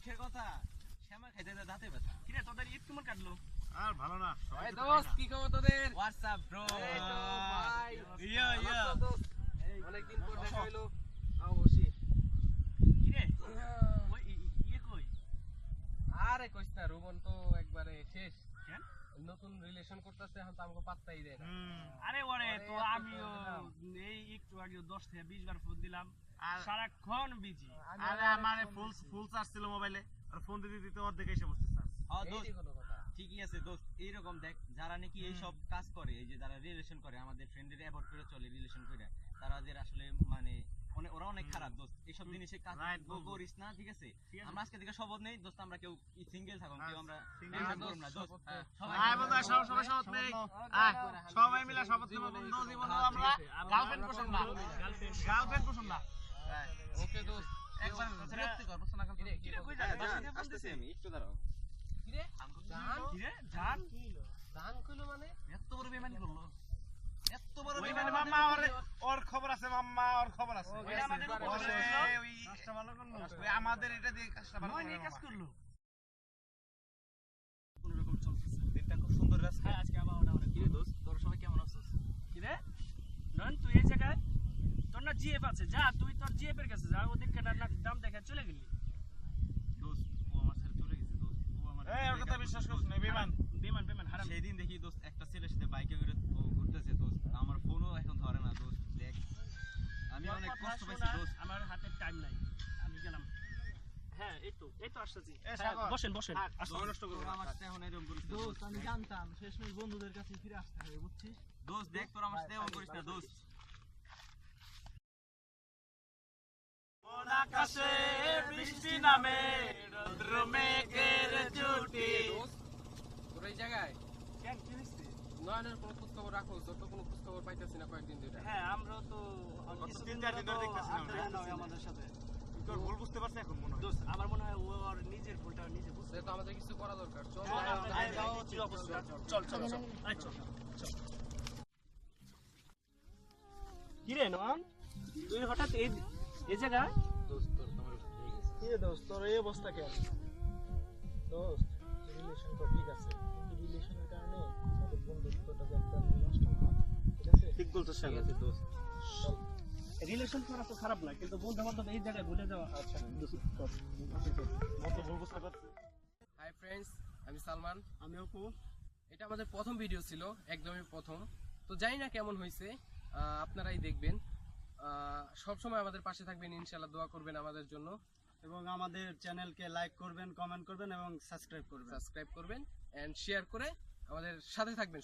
দুঃখের কথা। শ্যামা খাইতে যা দাঁতে ব্যথা। কিরে তোদের ঈদ কেমন কাটলো? আর ভালো না এই দোস্ত কি খবর তোদের? হোয়াটসঅ্যাপ ব্রো এই তো ভাই। ইয়া ইয়া দোস্ত? অনেকদিন পর দেখা হইল আও বসি। কিরে ওই ইয়ে কই? আরে কইস না রোবন তো একবারে শেষ। কেন? নতুন রিলেশন করতেছে এখন তো আমাকে পাত্তাই দেয় না। আরে ওরে তো আমিও এই একটু আগে দশ থেকে বিশ বার ফোন দিলাম। সারাক্ষণ বিজি আরে আমার ফুল ফুল চার্জ ছিল মোবাইলে আর ফোন দিতে দিতে অর্ধেক এসে বসছে হ্যাঁ ঠিকই আছে দোস্ত। এইরকম দেখ যারা নাকি এই সব কাজ করে এই যে যারা রিলেশন করে আমাদের ফ্রেন্ডের অ্যাভয়েড করে চলে রিলেশন করে তারা যে আসলে মানে অনেক ওরা অনেক খারাপ দোস্ত। এইসব জিনিসে কাজ। করিস না ঠিক আছে? আমরা আজকে থেকে শপথ নেই দোস্ত আমরা কেউ সিঙ্গেল থাকুন কেউ আমরা করব না দোস্ত। হ্যাঁ, আয় বন্ধু সবাই সবাই শপথ নেই। সবাই মিলে শপথ নেব বন্ধু জীবনে আমরা গার্লফ্রেন্ড পোষণ না। গার্লফ্রেন্ড পোষণ না। ওকে দোস্ত। একবার বিরক্তিকর পোষণ না কিরে কি কিরে, কই খবর? আসতেছি আমি একটু দাঁড়াও। কিরে? জান কিরে? জান জান কইলো মানে? এত বড় বেমানি করল। এত বড় বেমানি মাম্মা ওর ওর খবর আছে মাম্মা ওর খবর আছে। ও, আমাদের গেছে, উপর ওরে, ছিল। ওই কাজটা ভালো করল। ওই আমাদের এটা দিয়ে কাজটা ভালো করল কাজ করল। কোন রকম চলতেছে দিনটা খুব সুন্দর হ্যাঁ আজকে আবার ওটা কিরে দোস্ত তোরা সবাই কেমন আছিস কিরে নয়ন তুই এই জায়গায় তোর না জিএফ আছে যা তুই তোর জিএফ এর কাছে যা ওদের কেনার না দাম দেখে চলে গেলি। দোস্ত ও আমার সাথে চলে গেছে দোস্ত। ও আমার এই ওর কথা বিশ্বাস করছ না বিমান। বেমান বেমান হারাম। সেদিন দেখি দোস্ত একটা ছেলের সাথে বাইকে করে ও ঘুরতেছে দোস্ত। আমার ফোনও এখন ধরে না দোস্ত দেখ। আমি অনেক কষ্ট পাইছি দোস্ত। আমার হাতে টাইম নাই। আমি গেলাম। হ্যাঁ এই তো এই তো আসতেছি। হ্যাঁ, বসেন বসেন। থাক, নষ্ট করব আমার থাক। সাথে এখন এরকম করিস দোস্ত আমি দেখ। জানতাম শেষমেশ বন্ধুদের কাছে ফিরে আসতে হবে বুঝছিস? দোস্ত দেখ তোরা আমার সাথে এমন করিস না দোস্ত কোন আকাশে বৃষ্টি নামে রৌদ্র মেঘের তোর এই জায়গায়? কি? নয়নের কোনো খোঁজ খবর রাখো তোর তো কোনো খোঁজ খবর পাইতেছি না কয়েকদিন ধরে। হ্যাঁ আমরা তো কিছুদিন দিন ধরে ধরে দেখতেছি না। আমাদের সাথে। তোর ভুল বুঝতে পারছে এখন মনে হয়? দোস্ত আমার মনে হয় ও ওর নিজের ভুলটা নিজে বুঝতে যেহেতু আমাদের কিছু করা দরকার চল। হ্যাঁ, চল, চল, চল। চল। কিরে নন তুই হঠাৎ এই এই জায়গায় কি রে দোস্ত? তোর এই অবস্থা কেন? দোস্ত রিলেশন তো ঠিক আছে কিন্তু রিলেশনের কারণে আমাদের বন্ধুত্বটা যে একটা নষ্ট না হয় ঠিক আছে? ঠিক বলছিস ঠিক আছে দোস্ত। রিলেশন করা তো খারাপ না কিন্তু বন্ধু বান্ধব এই জায়গায় ভুলে যাওয়া আচ্ছা মত ভুল বুঝতে পারছি হাই ফ্রেন্ডস আমি সালমান। আমি অপু। এটা আমাদের প্রথম ভিডিও ছিল একদমই প্রথম। তো জানি না কেমন হয়েছে আপনারাই দেখবেন। সব সময় আমাদের পাশে থাকবেন ইনশাল্লাহ দোয়া করবেন আমাদের জন্য। এবং আমাদের চ্যানেলকে লাইক করবেন, কমেন্ট করবেন এবং সাবস্ক্রাইব করবেন। সাবস্ক্রাইব করবেন এন্ড শেয়ার করে আমাদের সাথে থাকবেন।